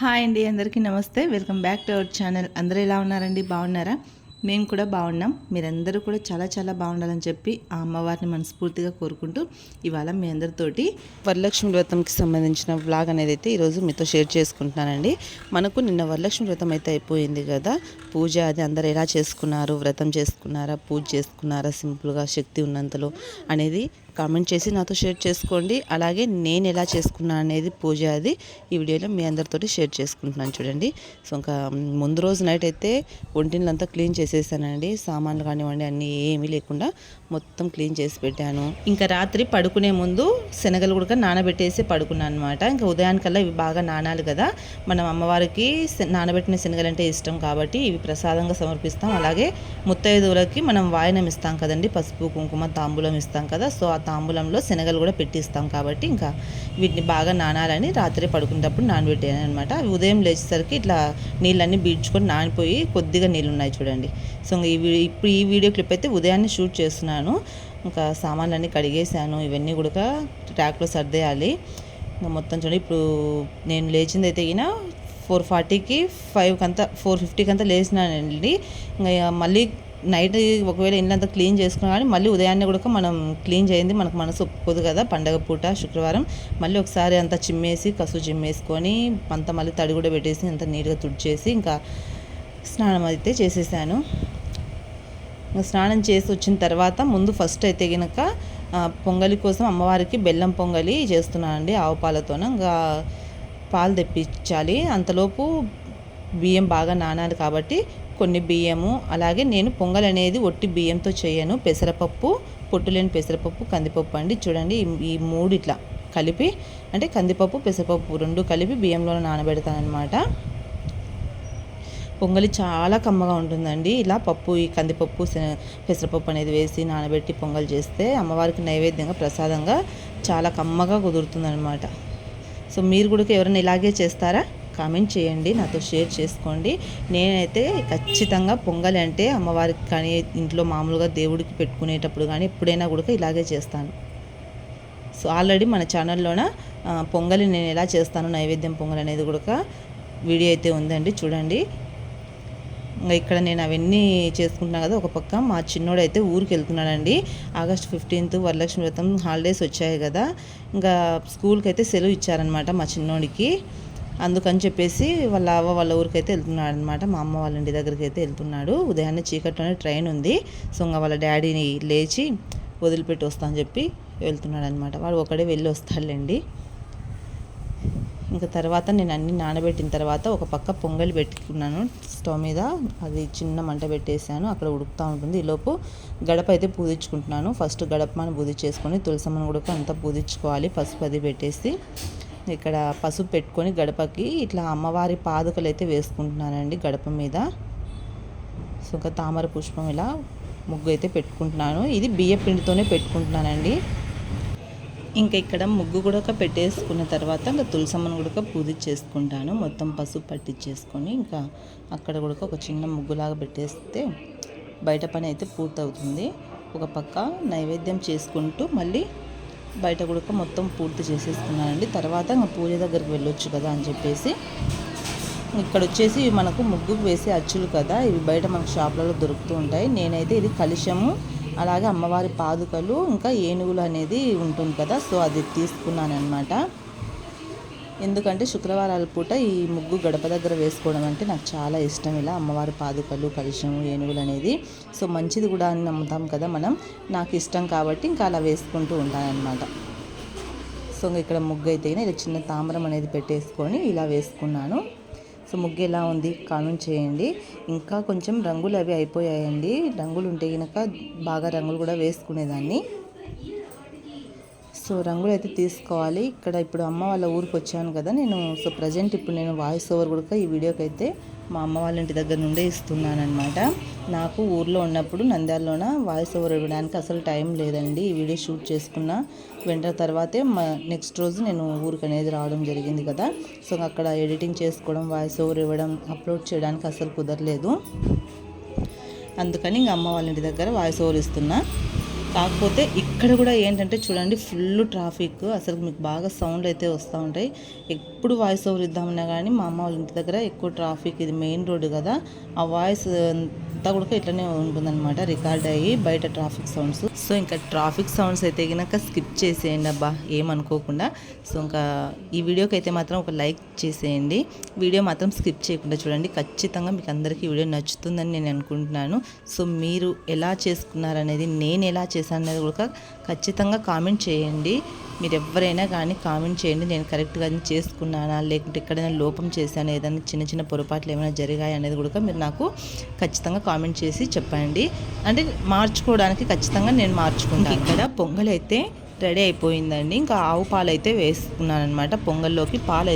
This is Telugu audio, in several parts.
హాయ్ అండి అందరికీ నమస్తే. Welcome back to our channel. అందరూ ఎలా ఉన్నారండి? బాగున్నారా? మేము కూడా బాగున్నాం. మీరందరూ కూడా చాలా చాలా బాగుండాలని చెప్పి ఆ అమ్మవారిని మనస్ఫూర్తిగా కోరుకుంటూ ఇవాళ మీ అందరితోటి వరలక్ష్మి వ్రతంకి సంబంధించిన వ్లాగ్ అనేది అయితే ఈరోజు మీతో షేర్ చేసుకుంటున్నానండి. మనకు నిన్న వరలక్ష్మి వ్రతం అయితే అయిపోయింది కదా. పూజ అది అందరు ఎలా చేసుకున్నారు వ్రతం చేసుకున్నారా పూజ చేసుకున్నారా సింపుల్గా శక్తి ఉన్నంతలో అనేది కామెంట్ చేసి నాతో షేర్ చేసుకోండి. అలాగే నేను ఎలా చేసుకున్నాను అనేది పూజ అది ఈ వీడియోలో మీ అందరితోటి షేర్ చేసుకుంటున్నాను చూడండి. సో ఇంకా ముందు రోజు నైట్ అయితే ఒంటిళ్ళంతా క్లీన్ చేసేసానండి. సామాన్లు కానివ్వండి అన్నీ ఏమీ లేకుండా మొత్తం క్లీన్ చేసి పెట్టాను. ఇంకా రాత్రి పడుకునే ముందు శనగలు కూడా నానబెట్టేసి పడుకున్నాను అనమాట ఇంకా ఉదయానికల్లా ఇవి బాగా నానాలి కదా. మనం అమ్మవారికి నానబెట్టిన శనగలు అంటే ఇష్టం కాబట్టి ఇవి ప్రసాదంగా సమర్పిస్తాం. అలాగే ముత్తైదువులకి మనం వాయనం ఇస్తాం కదండి పసుపు కుంకుమ తాంబూలం ఇస్తాం కదా సో ఆ తాంబూలంలో శనగలు కూడా పెట్టిస్తాం కాబట్టి ఇంకా వీటిని బాగా నానాలని రాత్రి పడుకునేటప్పుడు నానబెట్టాను అనమాట అవి ఉదయం లేచేసరికి ఇట్లా నీళ్ళన్నీ బీడ్చుకొని నానిపోయి కొద్దిగా నీళ్ళు ఉన్నాయి చూడండి. సో ఇంకా ఈ ఇప్పుడు ఈ వీడియో క్లిప్ అయితే ఉదయాన్నే షూట్ చేస్తున్నాను. ఇంకా సామాన్లన్నీ కడిగేసాను ఇవన్నీ కూడా ట్రాక్లో సర్దేయాలి. ఇంకా మొత్తం చూడండి ఇప్పుడు నేను లేచింది అయితే ఫోర్ ఫార్టీకి ఫైవ్కి అంతా ఫోర్ ఫిఫ్టీకి అంతా లేచినానండి. ఇంకా మళ్ళీ నైట్ ఒకవేళ ఇల్లంతా క్లీన్ చేసుకున్నా కానీ మళ్ళీ ఉదయాన్నే కూడా మనం క్లీన్ చేయింది మనకు మనసు ఒప్పుకోదు కదా. పండగ పూట శుక్రవారం మళ్ళీ ఒకసారి అంతా చిమ్మేసి కసు చిమ్మేసుకొని అంతా మళ్ళీ తడి కూడా పెట్టేసి అంత నీట్గా తుడిచేసి ఇంకా స్నానం అయితే చేసేసాను. ఇంకా స్నానం చేసి వచ్చిన తర్వాత ముందు ఫస్ట్ అయితే గనక పొంగలి కోసం అమ్మవారికి బెల్లం పొంగలి చేస్తున్నానండి ఆవు పాలతోన. ఇంకా పాలు తెప్పించాలి. అంతలోపు బియ్యం బాగా నానాలి కాబట్టి కొన్ని బియ్యము అలాగే నేను పొంగల్ అనేది ఒట్టి బియ్యంతో చేయను. పెసరపప్పు పొట్టులేని పెసరపప్పు కందిపప్పు అండి. చూడండి ఈ- మూడు ఇట్లా కలిపి అంటే కందిపప్పు పెసరపప్పు రెండు కలిపి బియ్యంలో నానబెడతానమాట పొంగలి చాలా కమ్మగా ఉంటుందండి. ఇలా పప్పు ఈ కందిపప్పు పెసరపప్పు అనేది వేసి నానబెట్టి పొంగల్ చేస్తే అమ్మవారికి నైవేద్యంగా ప్రసాదంగా చాలా కమ్మగా కుదురుతుందనమాట సో మీరు కూడా ఎవరైనా ఇలాగే చేస్తారా? కామెంట్ చేయండి నాతో షేర్ చేసుకోండి. నేనైతే ఖచ్చితంగా పొంగలి అంటే అమ్మవారికి కానీ ఇంట్లో మామూలుగా దేవుడికి పెట్టుకునేటప్పుడు కానీ ఎప్పుడైనా కూడా ఇలాగే చేస్తాను. సో ఆల్రెడీ మన ఛానల్లోన పొంగలి నేను ఎలా చేస్తాను నైవేద్యం పొంగల్ అనేది కూడా వీడియో అయితే ఉందండి చూడండి. ఇంకా ఇక్కడ నేను అవన్నీ చేసుకుంటున్నాను కదా ఒక పక్క. మా చిన్నోడు అయితే ఊరికి వెళ్తున్నాడండి. ఆగస్ట్ ఫిఫ్టీన్త్ వరలక్ష్మి వ్రతం హాలిడేస్ వచ్చాయి కదా. ఇంకా స్కూల్కి అయితే సెలవు ఇచ్చారనమాట మా చిన్నోడికి. అందుకని చెప్పేసి వాళ్ళ అవ్వ వాళ్ళ ఊరికైతే వెళ్తున్నాడు అనమాట మా అమ్మ వాళ్ళ ఇంటి దగ్గరికి అయితే వెళ్తున్నాడు. ఉదయాన్నే చీకట్లోనే ట్రైన్ ఉంది. సో ఇంకా వాళ్ళ డాడీని లేచి వదిలిపెట్టి వస్తా అని చెప్పి వెళ్తున్నాడు అనమాట వాడు ఒకడే వెళ్ళి వస్తాడులేండి. ఇంకా తర్వాత నేను అన్ని నానబెట్టిన తర్వాత ఒక పక్క పొంగలి పెట్టుకున్నాను. స్టవ్ మీద అది చిన్న మంట పెట్టేసాను అక్కడ ఉడుకుతూ ఉంటుంది. ఈలోపు గడప అయితే పూజించుకుంటున్నాను ఫస్ట్ గడపని పూదించేసుకొని తులసమ్మను కూడా అంతా పూదించుకోవాలి పసుపు అది పెట్టేసి ఇక్కడ పసుపు పెట్టుకొని గడపకి ఇట్లా అమ్మవారి పాదుకలు అయితే వేసుకుంటున్నానండి గడప మీద. సో ఇంకా తామర పుష్పం ఇలా ముగ్గు అయితే పెట్టుకుంటున్నాను. ఇది బియ్య పిండితోనే పెట్టుకుంటున్నానండి. ఇంకా ఇక్కడ ముగ్గు కూడా పెట్టేసుకున్న తర్వాత ఇంకా తులసమ్మను కూడా పూజ చేసుకుంటాను. మొత్తం పసుపు పట్టించేసుకొని ఇంకా అక్కడ కూడా ఒక చిన్న ముగ్గులాగా పెట్టేస్తే బయట పని అయితే పూర్తవుతుంది. ఒక పక్క నైవేద్యం చేసుకుంటూ మళ్ళీ బయట కూడా మొత్తం పూర్తి చేసేసుకున్నానండి. తర్వాత ఇంకా పూజ దగ్గరికి వెళ్ళొచ్చు కదా అని చెప్పేసి. ఇక్కడ వచ్చేసి మనకు ముగ్గుకు వేసే అచ్చులు కదా ఇవి బయట మనకు షాప్లలో దొరుకుతూ ఉంటాయి. నేనైతే ఇది కలుషము అలాగే అమ్మవారి పాదుకలు ఇంకా ఏనుగులు అనేది ఉంటుంది కదా సో అది తీసుకున్నాను అనమాట ఎందుకంటే శుక్రవారాల పూట ఈ ముగ్గు గడప దగ్గర వేసుకోవడం అంటే నాకు చాలా ఇష్టం. ఇలా అమ్మవారి పాదుకలు కలుషము ఏనుగులు అనేది. సో మంచిది కూడా అని నమ్ముతాం కదా మనం. నాకు ఇష్టం కాబట్టి ఇంకా అలా వేసుకుంటూ ఉంటానన్నమాట. సో ఇంకా ఇక్కడ ముగ్గు అయితే ఇలా చిన్న తామరం అనేది పెట్టేసుకొని ఇలా వేసుకున్నాను. సో ముగ్గు ఎలా ఉంది. కామెంట్ చేయండి. ఇంకా కొంచెం రంగులు అవి అయిపోయాయండి. రంగులు ఉంటే కనుక బాగా రంగులు కూడా వేసుకునేదాన్ని. సో రంగులు అయితే తీసుకోవాలి. ఇక్కడ ఇప్పుడు అమ్మ వాళ్ళ ఊరికి వచ్చాను కదా నేను. సో ప్రజెంట్ ఇప్పుడు నేను వాయిస్ ఓవర్ కూడా ఈ వీడియోకి అయితే మా అమ్మ వాళ్ళ ఇంటి దగ్గర నుండే ఇస్తున్నాను అనమాట నాకు ఊర్లో ఉన్నప్పుడు నంద్యాలలోన వాయిస్ ఓవర్ ఇవ్వడానికి అసలు టైం లేదండి. ఈ వీడియో షూట్ చేసుకున్న వెంటనే తర్వాతే మా నెక్స్ట్ రోజు నేను ఊరికి అనేది రావడం జరిగింది కదా. సో అక్కడ ఎడిటింగ్ చేసుకోవడం వాయిస్ ఓవర్ ఇవ్వడం అప్లోడ్ చేయడానికి అసలు కుదరలేదు. అందుకని ఇంక అమ్మ వాళ్ళ ఇంటి దగ్గర వాయిస్ ఓవర్ ఇస్తున్నా. కాకపోతే ఇక్కడ కూడా ఏంటంటే చూడండి ఫుల్ ట్రాఫిక్. అసలు మీకు బాగా సౌండ్ అయితే వస్తూ ఉంటాయి. ఎప్పుడు వాయిస్ ఓవర్ ఇద్దామన్నా కానీ మా అమ్మ వాళ్ళ ఇంటి దగ్గర ఎక్కువ ట్రాఫిక్ ఇది మెయిన్ రోడ్డు కదా ఆ వాయిస్ అంతా కూడా ఇట్లనే ఉంటుందన్నమాట రికార్డ్ అయ్యి బయట ట్రాఫిక్ సౌండ్స్ సో ఇంకా ట్రాఫిక్ సౌండ్స్ అయితే కనుక స్కిప్ చేసేయండి అబ్బా ఏమనుకోకుండా సో ఇంకా ఈ వీడియోకి అయితే మాత్రం ఒక లైక్ చేసేయండి. వీడియో మాత్రం స్కిప్ చేయకుండా చూడండి. ఖచ్చితంగా మీకు అందరికీ వీడియో నచ్చుతుందని నేను అనుకుంటున్నాను. సో మీరు ఎలా చేసుకున్నారనేది నేను ఎలా చేశాను అనేది కూడా ఖచ్చితంగా కామెంట్ చేయండి. మీరు ఎవరైనా కానీ కామెంట్ చేయండి. నేను కరెక్ట్గా చేసుకున్నానా? లేకుంటే ఎక్కడైనా లోపం చేశాను? ఏదైనా చిన్న చిన్న పొరపాట్లు ఏమైనా జరిగాయి అనేది కూడా మీరు నాకు ఖచ్చితంగా కామెంట్ చేసి చెప్పండి. అంటే మార్చుకోవడానికి ఖచ్చితంగా నేను మార్చుకుంటాను. ఇక్కడ పొంగల్ అయితే రెడీ అయిపోయిందండి. ఇంకా ఆవు పాలు అయితే వేసుకున్నాను అనమాట పొంగల్లోకి పాలు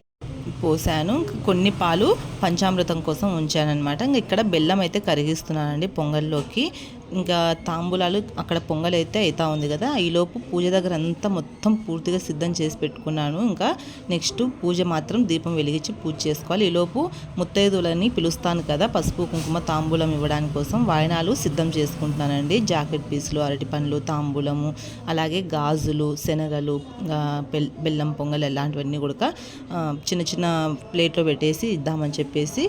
పోసాను. కొన్ని పాలు పంచామృతం కోసం ఉంచానన్నమాట. ఇంకా ఇక్కడ బెల్లం అయితే కరిగిస్తున్నానండి పొంగల్లోకి. ఇంకా తాంబూలాలు అక్కడ పొంగల్ అయితే అవుతా ఉంది కదా. ఈలోపు పూజ దగ్గర అంతా మొత్తం పూర్తిగా సిద్ధం చేసి పెట్టుకున్నాను. ఇంకా నెక్స్ట్ పూజ మాత్రం దీపం వెలిగించి పూజ చేసుకోవాలి. ఈలోపు ముత్తైదులని పిలుస్తాను కదా పసుపు కుంకుమ తాంబూలం ఇవ్వడానికి కోసం వాయనాలు సిద్ధం చేసుకుంటున్నానండి. జాకెట్ పీసులు అరటి పండ్లు తాంబూలము అలాగే గాజులు శనగలు బెల్లం పొంగల్ ఇలాంటివన్నీ కూడా చిన్న చిన్న ప్లేట్లో పెట్టేసి ఇద్దామని చెప్పేసి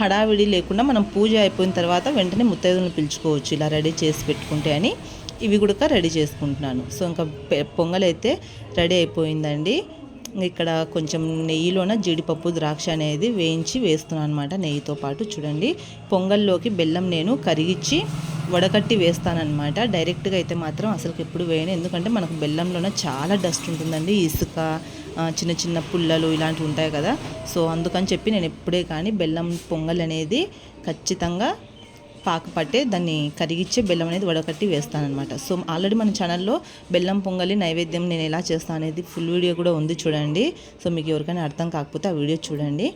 హడావిడి లేకుండా మనం పూజ అయిపోయిన తర్వాత వెంటనే ముత్తైదులను పిలుచుకోవచ్చు. ఇలా రెడీ చేసి పెట్టుకుంటే అని ఇవి కూడా రెడీ చేసుకుంటున్నాను. సో ఇంకా పొంగలైతే పొంగల్ అయితే రెడీ అయిపోయిందండి. ఇక్కడ కొంచెం నెయ్యిలోన జీడిపప్పు ద్రాక్ష అనేది వేయించి వేస్తున్నాను అనమాట నెయ్యితో పాటు. చూడండి పొంగల్లోకి బెల్లం నేను కరిగించి వడకట్టి వేస్తానమాట డైరెక్ట్గా అయితే మాత్రం అసలు ఎప్పుడు వేయను. ఎందుకంటే మనకు బెల్లంలోనే చాలా డస్ట్ ఉంటుందండి ఇసుక చిన్న చిన్న పుల్లలు ఇలాంటివి ఉంటాయి కదా. సో అందుకని చెప్పి నేను ఎప్పుడే కానీ బెల్లం పొంగల్ అనేది ఖచ్చితంగా పాక పట్టే దాన్ని కరిగిచ్చే బెల్లం అనేది వడకట్టి వేస్తానమాట సో ఆల్రెడీ మన ఛానల్లో బెల్లం పొంగలి నైవేద్యం నేను ఎలా చేస్తాను అనేది ఫుల్ వీడియో కూడా ఉంది చూడండి. సో మీకు ఎవరికైనా అర్థం కాకపోతే ఆ వీడియో చూడండి.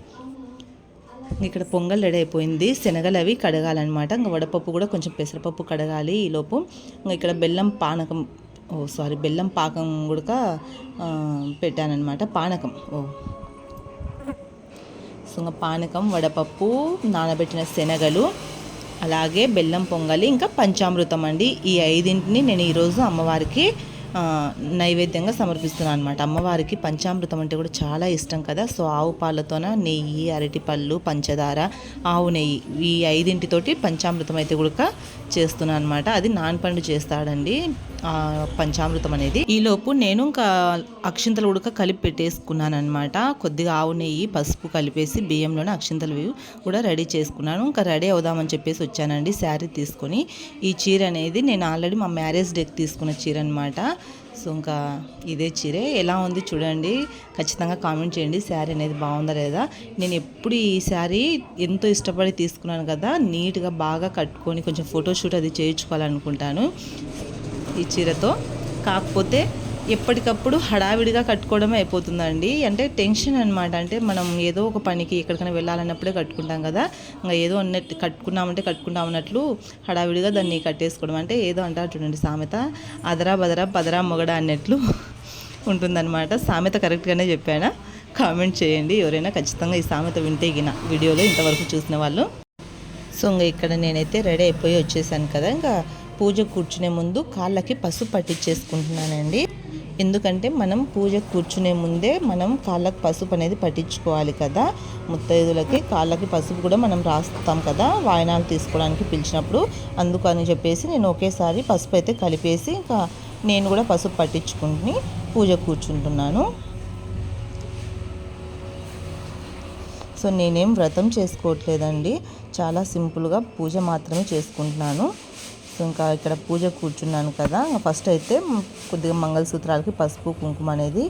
ఇక్కడ పొంగల్ రెడీ అయిపోయింది శనగలు అవి కడగాలన్నమాట. ఇంకా వడపప్పు కూడా కొంచెం పెసరపప్పు కడగాలి ఈలోపు ఇంకా ఇక్కడ బెల్లం పానకం ఓ సారీ బెల్లం పాకం కూడా పెట్టానమాట పానకం ఓ. సో ఇంకా పానకం వడపప్పు నానబెట్టిన శనగలు అలాగే బెల్లం పొంగలి ఇంకా పంచామృతం అండి. ఈ ఐదింటిని నేను ఈరోజు అమ్మవారికి నైవేద్యంగా సమర్పిస్తున్నాను అనమాట అమ్మవారికి పంచామృతం అంటే కూడా చాలా ఇష్టం కదా. సో ఆవు పాలతోన నెయ్యి అరటిపళ్ళు పంచదార ఆవు నెయ్యి ఈ ఐదింటితోటి పంచామృతం అయితే కూడా చేస్తున్నాను అనమాట అది నానపండు చేస్తాడండి. పంచామృతం అనేది. ఈలోపు నేను ఇంకా అక్షింతలు ఉడక కలిపి పెట్టేసుకున్నాను అనమాట కొద్దిగా ఆవు నెయ్యి పసుపు కలిపేసి బియ్యంలోనే అక్షింతలు కూడా రెడీ చేసుకున్నాను. ఇంకా రెడీ అవుదామని చెప్పేసి వచ్చానండి శారీ తీసుకొని. ఈ చీర అనేది నేను ఆల్రెడీ మా మ్యారేజ్ డేకి తీసుకున్న చీర అనమాట సో ఇంకా ఇదే చీరే. ఎలా ఉంది చూడండి. ఖచ్చితంగా కామెంట్ చేయండి. శారీ అనేది బాగుందా లేదా? నేను ఎప్పుడు ఈ శారీ ఎంతో ఇష్టపడి తీసుకున్నాను కదా నీట్గా బాగా కట్టుకొని కొంచెం ఫోటోషూట్ అది చేయించుకోవాలనుకుంటాను. ఈ చీరతో. కాకపోతే ఎప్పటికప్పుడు హడావిడిగా కట్టుకోవడమే అయిపోతుందండి. అంటే టెన్షన్ అనమాట అంటే మనం ఏదో ఒక పనికి ఎక్కడికైనా వెళ్ళాలన్నప్పుడే కట్టుకుంటాం కదా. ఇంకా ఏదో అన్నట్టు కట్టుకున్నామంటే కట్టుకుంటాం అన్నట్లు హడావిడిగా దాన్ని కట్టేసుకోవడం. అంటే ఏదో అంటారు చూడండి సామెత. అదరా బదరా బదరా మొగడ అన్నట్లు ఉంటుందన్నమాట. సామెత కరెక్ట్గానే చెప్పానా? కామెంట్ చేయండి. ఎవరైనా ఖచ్చితంగా ఈ సామెత వింటే గిన వీడియోలో ఇంతవరకు చూసిన వాళ్ళు. సో ఇంకా ఇక్కడ నేనైతే రెడీ అయిపోయి వచ్చేసాను కదా. ఇంకా పూజ కూర్చునే ముందు కాళ్ళకి పసుపు పట్టించేసుకుంటున్నానండి. ఎందుకంటే మనం పూజ కూర్చునే ముందే మనం కాళ్ళకి పసుపు అనేది పట్టించుకోవాలి కదా. ముత్తైదులకి కాళ్ళకి పసుపు కూడా మనం రాస్తాం కదా వాయనాలు తీసుకోవడానికి పిలిచినప్పుడు. అందుకని చెప్పేసి నేను ఒకేసారి పసుపు అయితే కలిపేసి ఇంకా నేను కూడా పసుపు పట్టించుకుని పూజ కూర్చుంటున్నాను. సో నేనేం వ్రతం చేసుకోవట్లేదండి. చాలా సింపుల్గా పూజ మాత్రమే చేసుకుంటున్నాను. సో ఇంకా ఇక్కడ పూజ కూర్చున్నాను కదా. ఫస్ట్ అయితే కొద్దిగా మంగళసూత్రాలకి పసుపు కుంకుమ అనేది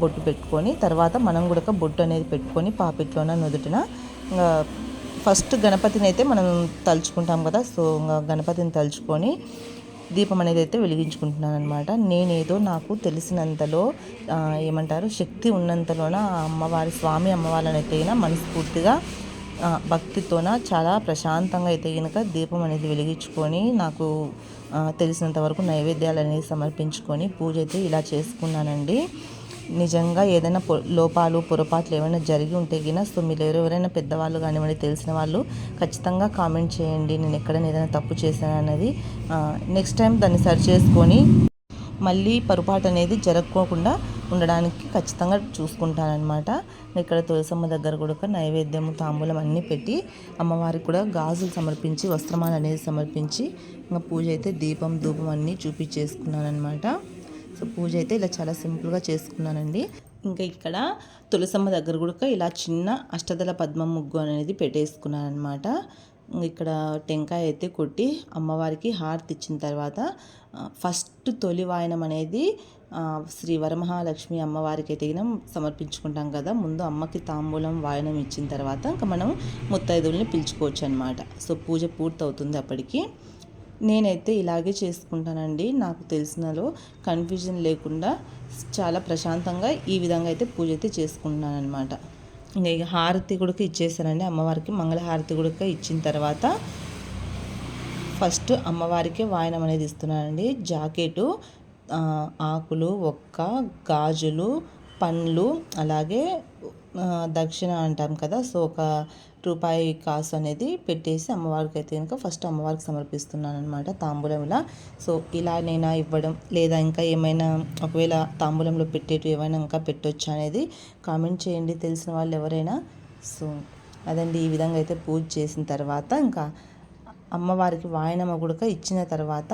బొట్టు పెట్టుకొని తర్వాత మనం కూడా బొట్టు అనేది పెట్టుకొని పాపిట్లోన నుదుటిన ఇంకా ఫస్ట్ గణపతిని అయితే మనం తలుచుకుంటాం కదా. సో ఇంకా గణపతిని తలుచుకొని దీపం అనేది అయితే వెలిగించుకుంటున్నాను అనమాట నేనేదో నాకు తెలిసినంతలో ఏమంటారు శక్తి ఉన్నంతలోన అమ్మవారి స్వామి అమ్మవారిని అయితే మనస్ఫూర్తిగా భక్తితోన చాలా ప్రశాంతంగా అయితే కనుక దీపం అనేది వెలిగించుకొని నాకు తెలిసినంత వరకు నైవేద్యాలు అనేది సమర్పించుకొని పూజ అయితే ఇలా చేసుకున్నానండి. నిజంగా ఏదైనా పొ లోపాలు పొరపాట్లు ఏమైనా జరిగి ఉంటే గిన సో మీరు ఎవరైనా పెద్దవాళ్ళు కానివ్వండి తెలిసిన వాళ్ళు ఖచ్చితంగా కామెంట్ చేయండి. నేను ఎక్కడైనా ఏదైనా తప్పు చేశాను అనేది నెక్స్ట్ టైం దాన్ని సరి చేసుకొని మళ్ళీ పొరపాటు అనేది జరగకోకుండా ఉండడానికి ఖచ్చితంగా చూసుకుంటానమాట ఇక్కడ తులసమ్మ దగ్గర కూడా ఒక నైవేద్యము తాంబూలం అన్నీ పెట్టి అమ్మవారికి కూడా గాజులు సమర్పించి వస్త్రమాలు అనేది సమర్పించి ఇంకా పూజ అయితే దీపం ధూపం అన్నీ చూపించేసుకున్నానమాట సో పూజ అయితే ఇలా చాలా సింపుల్గా చేసుకున్నానండి. ఇంకా ఇక్కడ తులసమ్మ దగ్గర కూడా ఇలా చిన్న అష్టదళ పద్మం ముగ్గు అనేది పెట్టేసుకున్నాను అనమాట ఇక్కడ టెంకాయ అయితే కొట్టి అమ్మవారికి హారతి ఇచ్చిన తర్వాత ఫస్ట్ తొలి వాయనం అనేది శ్రీ వరమహాలక్ష్మి అమ్మవారికి అయితే సమర్పించుకుంటాం కదా. ముందు అమ్మకి తాంబూలం వాయనం ఇచ్చిన తర్వాత ఇంకా మనం ముత్తైదుల్ని పిలుచుకోవచ్చు అనమాట సో పూజ పూర్తవుతుంది అప్పటికి. నేనైతే ఇలాగే చేసుకుంటానండి. నాకు తెలిసినలో కన్ఫ్యూజన్ లేకుండా చాలా ప్రశాంతంగా ఈ విధంగా అయితే పూజ అయితే చేసుకుంటున్నాను అనమాట ఇంకా ఇక హారతి కూడా ఇచ్చేసానండి అమ్మవారికి మంగళహారతి కూడా ఇచ్చిన తర్వాత ఫస్ట్ అమ్మవారికి వాయనం అనేది ఇస్తున్నానండి. జాకెటు ఆకులు ఒక్క గాజులు పండ్లు అలాగే దక్షిణ అంటాం కదా సో ఒక రూపాయి కాసు అనేది పెట్టేసి అమ్మవారికి అయితే ఇంకా ఫస్ట్ అమ్మవారికి సమర్పిస్తున్నాను అనమాట తాంబూలం ఇలా సో ఇలా నేను ఇవ్వడం లేదా ఇంకా ఏమైనా ఒకవేళ తాంబూలంలో పెట్టేటివి ఏమైనా ఇంకా పెట్టొచ్చు అనేది కామెంట్ చేయండి. తెలిసిన వాళ్ళు ఎవరైనా సో అదండి ఈ విధంగా అయితే పూజ చేసిన తర్వాత ఇంకా అమ్మవారికి వాయనమ్మ గుడక ఇచ్చిన తర్వాత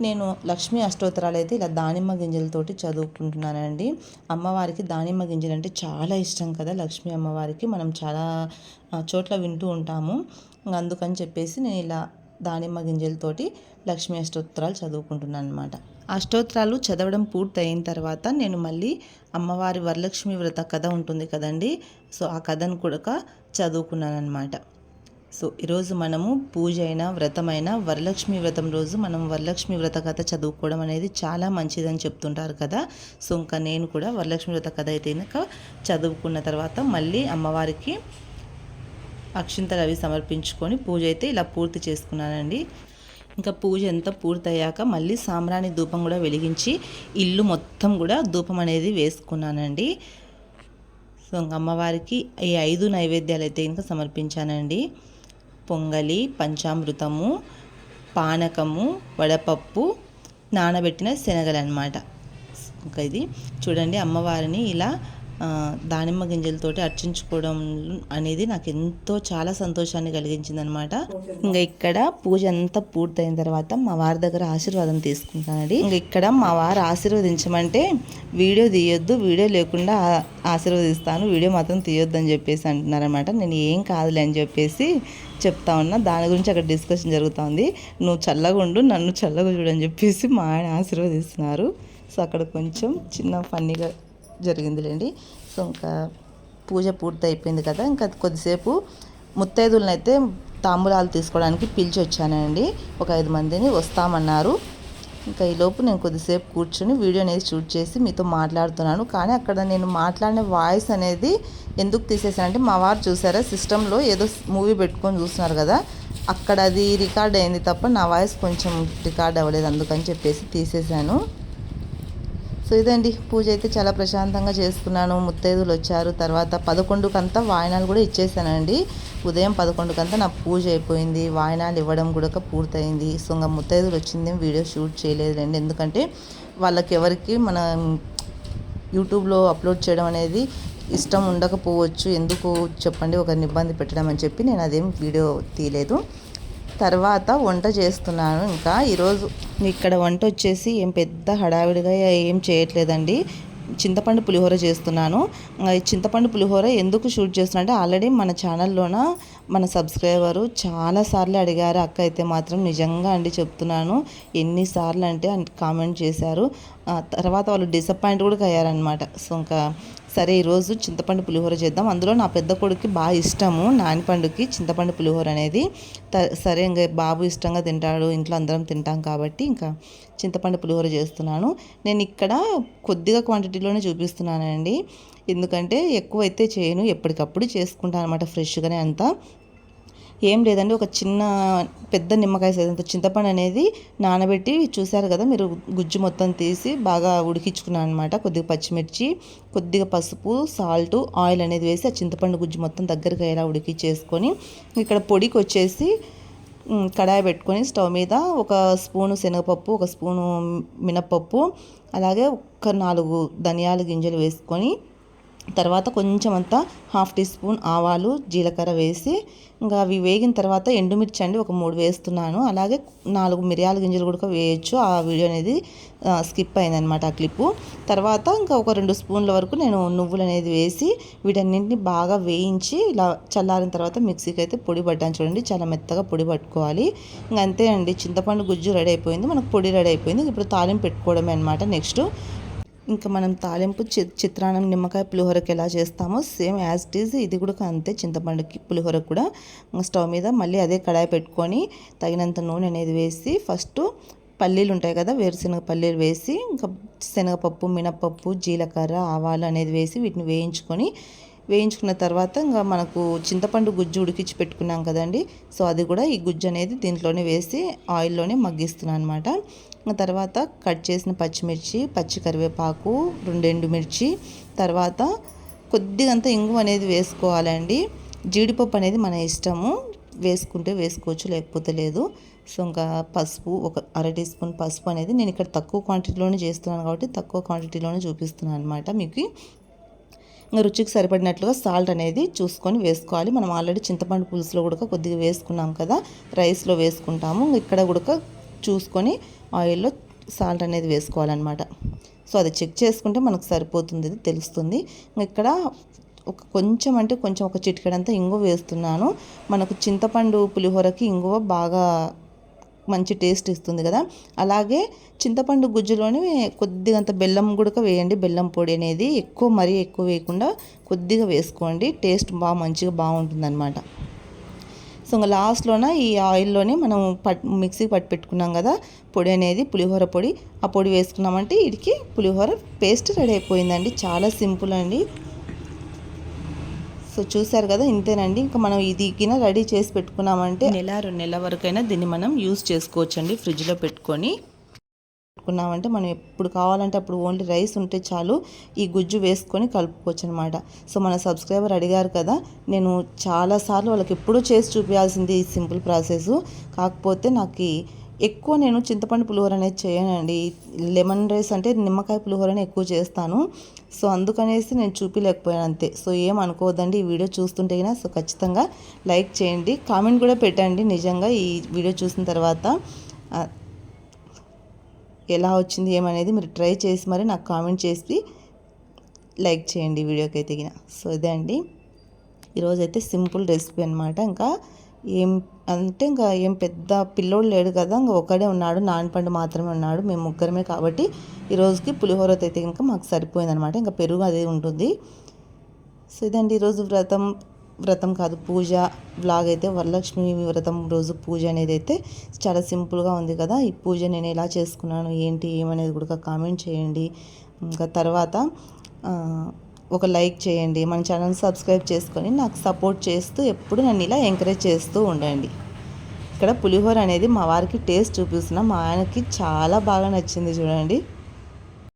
నేను లక్ష్మీ అష్టోత్తరాలు అయితే ఇలా దానిమ్మ గింజలతోటి చదువుకుంటున్నానండి. అమ్మవారికి దానిమ్మ గింజలు అంటే చాలా ఇష్టం కదా లక్ష్మీ అమ్మవారికి. మనం చాలా చోట్ల వింటూ ఉంటాము. అందుకని చెప్పేసి నేను ఇలా దానిమ్మ గింజలతోటి లక్ష్మీ అష్టోత్తరాలు చదువుకుంటున్నాను అనమాట అష్టోత్తరాలు చదవడం పూర్తి అయిన తర్వాత నేను మళ్ళీ అమ్మవారి వరలక్ష్మి వ్రత కథ ఉంటుంది కదండి. సో ఆ కథను కూడా చదువుకున్నాను అనమాట సో ఈరోజు మనము పూజ అయినా వ్రతమైనా వరలక్ష్మి వ్రతం రోజు మనం వరలక్ష్మి వ్రత కథ చదువుకోవడం అనేది చాలా మంచిదని చెప్తుంటారు కదా. సో ఇంకా నేను కూడా వరలక్ష్మి వ్రత కథ అయితే కనుక చదువుకున్న తర్వాత మళ్ళీ అమ్మవారికి అక్షింతలు అవి సమర్పించుకొని పూజ అయితే ఇలా పూర్తి చేసుకున్నానండి. ఇంకా పూజ అంతా పూర్తయ్యాక మళ్ళీ సాంబ్రాణి ధూపం కూడా వెలిగించి ఇల్లు మొత్తం కూడా ధూపం అనేది వేసుకున్నానండి. సో ఇంకా అమ్మవారికి ఈ ఐదు నైవేద్యాలు అయితే ఇంకా సమర్పించానండి. పొంగలి పంచామృతము పానకము వడపప్పు నానబెట్టిన శనగలు అనమాట ఇంకా ఇది చూడండి అమ్మవారిని ఇలా దానిమ్మ గింజలతోటి అర్చించుకోవడం అనేది నాకు ఎంతో చాలా సంతోషాన్ని కలిగించింది అనమాట ఇంకా ఇక్కడ పూజ అంతా పూర్తయిన తర్వాత మా వారి దగ్గర ఆశీర్వాదం తీసుకుంటానండి. ఇంకా ఇక్కడ మా వారు ఆశీర్వదించమంటే వీడియో తీయొద్దు వీడియో లేకుండా ఆశీర్వదిస్తాను వీడియో మాత్రం తీయొద్దు అని చెప్పేసి అంటున్నారనమాట నేను ఏం కాదులే అని చెప్పేసి చెప్తా ఉన్నా. దాని గురించి అక్కడ డిస్కషన్ జరుగుతుంది నువ్వు చల్లగా ఉండు నన్ను చల్లగా చూడని చెప్పేసి మా ఆయన ఆశీర్వదిస్తున్నారు. సో అక్కడ కొంచెం చిన్న ఫన్నీగా జరిగిందిలేండి. సో ఇంకా పూజ పూర్తి అయిపోయింది కదా ఇంకా కొద్దిసేపు ముత్తైదులను అయితే తాంబూలాలు తీసుకోవడానికి పిలిచి వచ్చానండి. ఒక ఐదు మందిని వస్తామన్నారు. ఇంకా ఈ లోపు నేను కొద్దిసేపు కూర్చొని వీడియో అనేది షూట్ చేసి మీతో మాట్లాడుతున్నాను. కానీ అక్కడ నేను మాట్లాడిన వాయిస్ అనేది ఎందుకు తీసేసానంటే మా వారు చూసారా సిస్టంలో ఏదో మూవీ పెట్టుకొని చూస్తున్నారు కదా అక్కడ అది రికార్డ్ అయింది తప్ప నా వాయిస్ కొంచెం రికార్డ్ అవ్వలేదు అందుకని చెప్పేసి తీసేశాను. సో ఇదండి పూజ అయితే చాలా ప్రశాంతంగా చేసుకున్నాను ముత్తైదులు వచ్చారు. తర్వాత పదకొండుకంతా వాయనాలు కూడా ఇచ్చేసానండి. ఉదయం పదకొండుకంతా నా పూజ అయిపోయింది. వాయనాలు ఇవ్వడం కూడా పూర్తయింది. సో ఇంకా ముత్తైదులు వచ్చింది వీడియో షూట్ చేయలేదులేండి. ఎందుకంటే వాళ్ళకి ఎవరికి మన యూట్యూబ్లో అప్లోడ్ చేయడం అనేది ఇష్టం ఉండకపోవచ్చు. ఎందుకు చెప్పండి? ఒకరిని ఇబ్బంది పెట్టడం అని చెప్పి నేను అదేం వీడియో తీయలేదు. తర్వాత వంట చేస్తున్నాను. ఇంకా ఈరోజు ఇక్కడ వంట వచ్చేసి ఏం పెద్ద హడావిడిగా ఏం చేయట్లేదండి. చింతపండు పులిహోర చేస్తున్నాను. చింతపండు పులిహోర ఎందుకు షూట్ చేస్తున్నా అంటే ఆల్రెడీ మన ఛానల్లోన మన సబ్స్క్రైబరు చాలాసార్లు అడిగారు. అక్క అయితే మాత్రం నిజంగా అండి చెప్తున్నాను. ఎన్నిసార్లు అంటే కామెంట్ చేశారు. తర్వాత వాళ్ళు డిసప్పాయింట్ కూడా అయ్యారనమాట సో ఇంకా సరే ఈరోజు చింతపండు పులిహోర చేద్దాం. అందులో నా పెద్ద కొడుకు బాగా ఇష్టము. నాని పండుకి చింతపండు పులిహోర అనేది సరే ఇంకా బాబు ఇష్టంగా తింటాడు. ఇంట్లో అందరం తింటాం కాబట్టి ఇంకా చింతపండు పులిహోర చేస్తున్నాను. నేను ఇక్కడ కొద్దిగా క్వాంటిటీలోనే చూపిస్తున్నానండి. ఎందుకంటే ఎక్కువ అయితే చేయను. ఎప్పటికప్పుడు చేసుకుంటాను అనమాట ఫ్రెష్గానే అంతా. ఏం లేదండి ఒక చిన్న పెద్ద నిమ్మకాయ సైజ్ అంత చింతపండు అనేది నానబెట్టి చూశారు కదా మీరు గుజ్జు మొత్తం తీసి బాగా ఉడికించుకున్నాను అనమాట కొద్దిగా పచ్చిమిర్చి కొద్దిగా పసుపు సాల్ట్ ఆయిల్ అనేది వేసి ఆ చింతపండు గుజ్జు మొత్తం దగ్గరికి అయ్యేలా ఉడికించేసుకొని ఇక్కడ పొడికి వచ్చేసి కడాయి పెట్టుకొని స్టవ్ మీద ఒక స్పూను శనగపప్పు ఒక స్పూను మినప్పప్పు అలాగే ఒక నాలుగు ధనియాల గింజలు వేసుకొని తర్వాత కొంచెం అంతా హాఫ్ టీ స్పూన్ ఆవాలు జీలకర్ర వేసి ఇంకా అవి వేగిన తర్వాత ఎండుమిర్చి అండి ఒక మూడు వేస్తున్నాను. అలాగే నాలుగు మిరియాల గింజలు కూడా వేయచ్చు. ఆ వీడియో అనేది స్కిప్ అయిందనమాట ఆ క్లిప్పు. తర్వాత ఇంకా ఒక రెండు స్పూన్ల వరకు నేను నువ్వులు అనేది వేసి వీటన్నింటిని బాగా వేయించి ఇలా చల్లారిన తర్వాత మిక్సీకి అయితే పొడి పట్టాను చూడండి. చాలా మెత్తగా పొడి పట్టుకోవాలి. ఇంకా అంతే అండి. చింతపండు గుజ్జు రెడీ అయిపోయింది. మనకు పొడి రెడీ అయిపోయింది. ఇప్పుడు తాలింపు పెట్టుకోవడమే అనమాట నెక్స్ట్. ఇంకా మనం తాలింపు చి చిత్రాన్నం నిమ్మకాయ పులిహోరకి ఎలా చేస్తామో సేమ్ యాజ్ ఇట్ ఈజ్ ఇది కూడా అంతే చింతపండుకి పులిహోర కూడా. స్టవ్ మీద మళ్ళీ అదే కడాయి పెట్టుకొని తగినంత నూనె అనేది వేసి ఫస్ట్ పల్లీలు ఉంటాయి కదా వేరుశనగ పల్లీలు వేసి ఇంకా శనగపప్పు మినపప్పు జీలకర్ర ఆవాలు అనేది వేసి వీటిని వేయించుకొని వేయించుకున్న తర్వాత ఇంకా మనకు చింతపండు గుజ్జు ఉడికించి పెట్టుకున్నాం కదండి. సో అది కూడా ఈ గుజ్జు అనేది దీంట్లోనే వేసి ఆయిల్లోనే మగ్గిస్తున్నాను అనమాట తర్వాత కట్ చేసిన పచ్చిమిర్చి పచ్చి కరివేపాకు రెండు మిర్చి తర్వాత కొద్దిగా ఇంగు అనేది వేసుకోవాలండి. జీడిపప్పు అనేది మన ఇష్టము. వేసుకుంటే వేసుకోవచ్చు లేకపోతే లేదు. సో ఇంకా పసుపు ఒక అర టీ స్పూన్ పసుపు అనేది నేను ఇక్కడ తక్కువ క్వాంటిటీలోనే చేస్తున్నాను కాబట్టి తక్కువ క్వాంటిటీలోనే చూపిస్తున్నాను అనమాట మీకు. ఇంకా రుచికి సరిపడినట్లుగా సాల్ట్ అనేది చూసుకొని వేసుకోవాలి. మనం ఆల్రెడీ చింతపండు పులుసులో కూడా కొద్దిగా వేసుకున్నాం కదా రైస్లో వేసుకుంటాము. ఇక్కడ కూడా చూసుకొని ఆయిల్లో సాల్ట్ అనేది వేసుకోవాలన్నమాట. సో అది చెక్ చేసుకుంటే మనకు సరిపోతుంది తెలుస్తుంది. ఇక్కడ ఒక కొంచెం అంటే కొంచెం ఒక చిటికెడంతా ఇంగువ వేస్తున్నాను. మనకు చింతపండు పులిహోరకి ఇంగువ బాగా మంచి టేస్ట్ ఇస్తుంది కదా. అలాగే చింతపండు గుజ్జులోని కొద్దిగంత బెల్లం కూడా వేయండి. బెల్లం పొడి అనేది ఎక్కువ మరీ ఎక్కువ వేయకుండా కొద్దిగా వేసుకోండి. టేస్ట్ బాగా మంచిగా బాగుంటుందన్నమాట. సో ఇంకా లాస్ట్లోన ఈ ఆయిల్లోనే మనం పట్ మిక్సీకి పట్టి పెట్టుకున్నాం కదా పొడి అనేది పులిహోర పొడి. ఆ పొడి వేసుకున్నామంటే ఇడికి పులిహోర పేస్ట్ రెడీ అయిపోయిందండి. చాలా సింపుల్ అండి. సో చూసారు కదా ఇంతేనండి. ఇంకా మనం ఇది గిన రెడీ చేసి పెట్టుకున్నామంటే నెల రెండు నెలల వరకైనా దీన్ని మనం యూస్ చేసుకోవచ్చండి ఫ్రిడ్జ్లో పెట్టుకొని. పెట్టుకున్నామంటే మనం ఎప్పుడు కావాలంటే అప్పుడు ఓన్లీ రైస్ ఉంటే చాలు ఈ గుజ్జు వేసుకొని కలుపుకోవచ్చు అనమాట సో మన సబ్స్క్రైబర్ అడిగారు కదా నేను చాలాసార్లు వాళ్ళకి ఎప్పుడూ చేసి చూపించాల్సింది ఈ సింపుల్ ప్రాసెస్. కాకపోతే నాకు ఎక్కువ నేను చింతపండు పులిహోర అనేది చేయనండి. లెమన్ రైస్ అంటే నిమ్మకాయ పులిహోరనే ఎక్కువ చేస్తాను. సో అందుకనేసి నేను చూపించలేకపోయాను అంతే. సో ఏం అనుకోవద్దండి ఈ వీడియో చూస్తుంటే అయినా. సో ఖచ్చితంగా లైక్ చేయండి కామెంట్ కూడా పెట్టండి. నిజంగా ఈ వీడియో చూసిన తర్వాత ఎలా వచ్చింది ఏమనేది మీరు ట్రై చేసి మరి నాకు కామెంట్ చేసి లైక్ చేయండి వీడియోకి అయితే గిన. సో ఇదే అండి. ఈరోజు అయితే సింపుల్ రెసిపీ అనమాట ఇంకా ఏం అంటే ఇంకా ఏం పెద్ద పిల్లోడు లేడు కదా ఇంకా ఒకడే ఉన్నాడు నానపండు మాత్రమే ఉన్నాడు మేము ముగ్గురమే కాబట్టి ఈరోజుకి పులిహోర అయితే ఇంకా మాకు సరిపోయిందనమాట ఇంకా పెరుగు అదే ఉంటుంది. సో ఇదండి ఈరోజు వ్రతం వ్రతం కాదు పూజ బ్లాగ్ అయితే వరలక్ష్మి వ్రతం రోజు పూజ అనేది అయితే చాలా సింపుల్గా ఉంది కదా. ఈ పూజ నేను ఎలా చేసుకున్నాను ఏంటి ఏమనేది కూడా కామెంట్ చేయండి. ఇంకా తర్వాత ఒక లైక్ చేయండి. మన ఛానల్ సబ్స్క్రైబ్ చేసుకొని నాకు సపోర్ట్ చేస్తూ ఎప్పుడు నన్ను ఇలా ఎంకరేజ్ చేస్తూ ఉండండి. ఇక్కడ పులిహోర అనేది మా వారికి టేస్ట్ చూపిస్తున్నా మా ఆయనకి చాలా బాగా నచ్చింది చూడండి.